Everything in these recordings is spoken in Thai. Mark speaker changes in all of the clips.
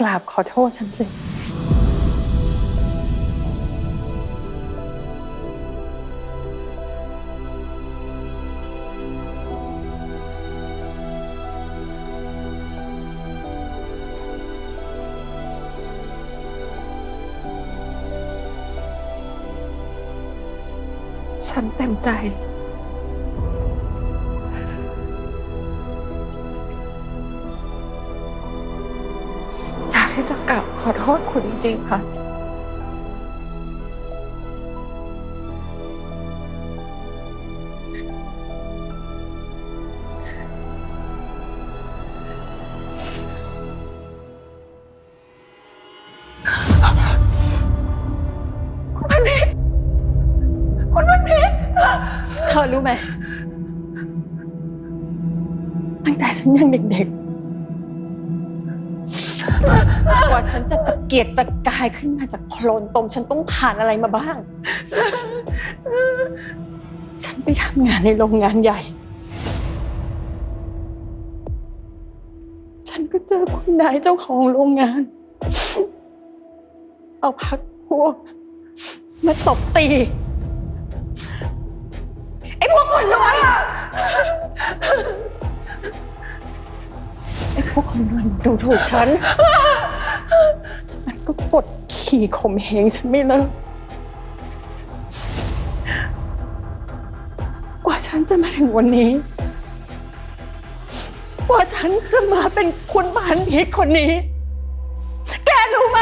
Speaker 1: กราบขอโทษฉันสิฉันเต็มใจ ให้จะกลับขอโทษคุณจริงๆค่ะ คุณพันเพชรคุณพันเพชรเธอรู้ไหมตั้งแต่ฉันยังเด็กๆ กว่าฉันจะตะเกียกตะกายขึ้นมาจากโคลนตมฉันต้องผ่านอะไรมาบ้าง ฉันไปทำงานในโรงงานใหญ่ ฉันก็เจอคุณนายเจ้าของโรงงาน เอาพักพวก มาตบตี ไอ้พวกคนรวยอะ วกคนรวยดูถูกฉัน มันก็กดขี่ข่มเหงฉันไม่เลิก กว่าฉันจะมาถึงวันนี้ กว่าฉันจะมาเป็นคุณพันพิษคนนี้ แกรู้ไหม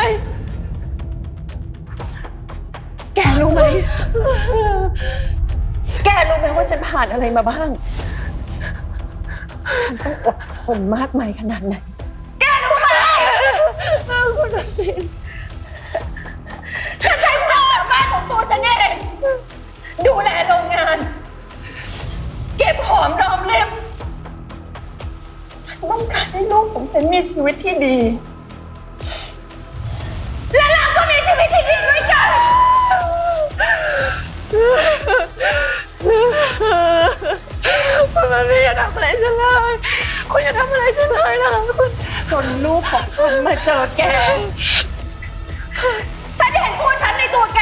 Speaker 1: แกรู้ไหม แกรู้ไหมว่าฉันผ่านอะไรมาบ้าง ฉันต้องอดทนมากมายขนาดไหน แกรู้ไหมคุณนสินฉันใช้ความสามารถของตัวฉันเองดูแลโรงงาน เก็บหอมรอมริบฉันต้องการให้ลูกของฉันมีชีวิตที่ดี และเราก็มีชีวิตที่ดีด้วยกัน ทำอะไรฉันเลย คุณอย่าทำอะไรฉันเลยนะคุณจนลูกของฉันมาเจอแก ฉันเห็นตัวฉันในตัวแก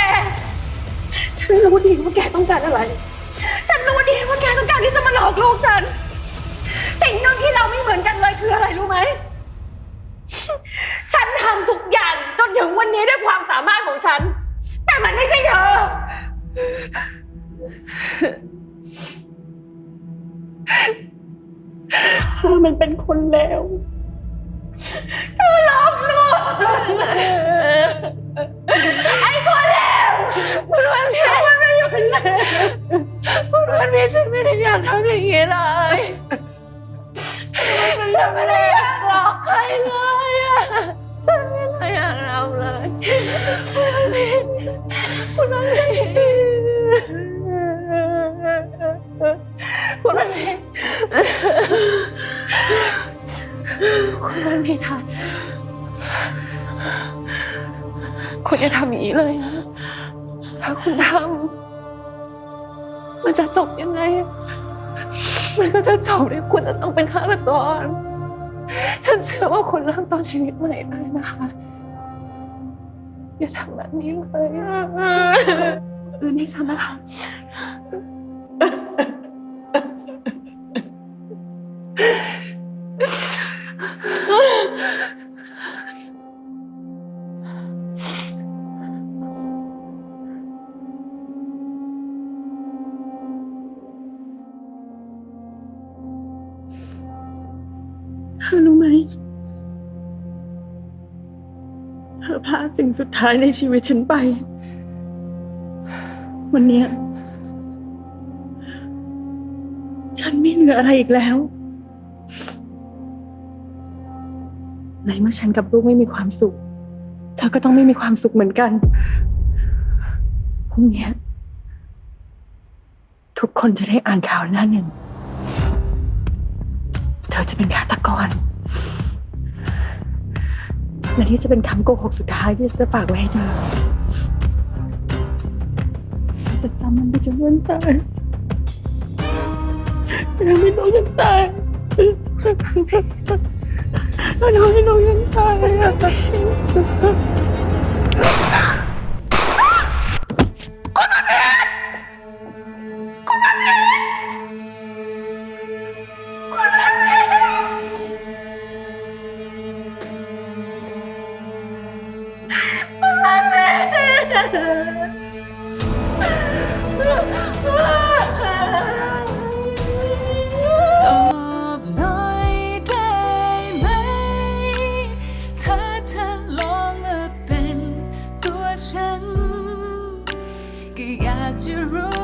Speaker 1: ฉันรู้ดีว่าแกต้องการอะไร ฉันรู้ดีว่าแกต้องการที่จะมาหลอกลูกฉัน สิ่งหนึ่งที่เราไม่เหมือนกันเลยคืออะไรรู้ไหม ฉันทำทุกอย่างจนถึง มันเป็นคนเลวเธอหลอกลวงไอ้คนเลวคุณวันเพียมันไม่หยุดเลยคุณวันเพียฉันไม่ได้อยากทำอย่างนี้เลยฉันไม่ได้อยากหลอกใครเลยอะฉันไม่ได้อยากทำเลยคุณวันเพี คุณจะทำอย่างนี้เลยนะ ถ้าคุณทำมันจะจบยังไง มันก็จะจบด้วยคุณจะต้องเป็นฆาตกร ฉันเชื่อว่าคุณเริ่มต้นชีวิตใหม่ได้นะคะ อย่าทำแบบนี้เลยอื่นให้ฉันนะคะ เธอพลาดสิ่งสุดท้ายในชีวิตฉันไป วันนี้ ฉันไม่เหลืออะไรอีกแล้วในเมื่อฉันกับลูกไม่มีความสุข เธอก็ต้องไม่มีความสุขเหมือนกัน พรุ่งนี้ ทุกคนจะได้อ่านข่าวหน้าหนึ่ง เธอจะเป็นฆาตกร และนี่จะเป็นคำโกหกสุดท้ายที่จะฝากไว้ให้เธอแต่จำมันไปจนวันตายทำให้น้องฉันตายทำให้น้องฉันตายอะ
Speaker 2: ก็อย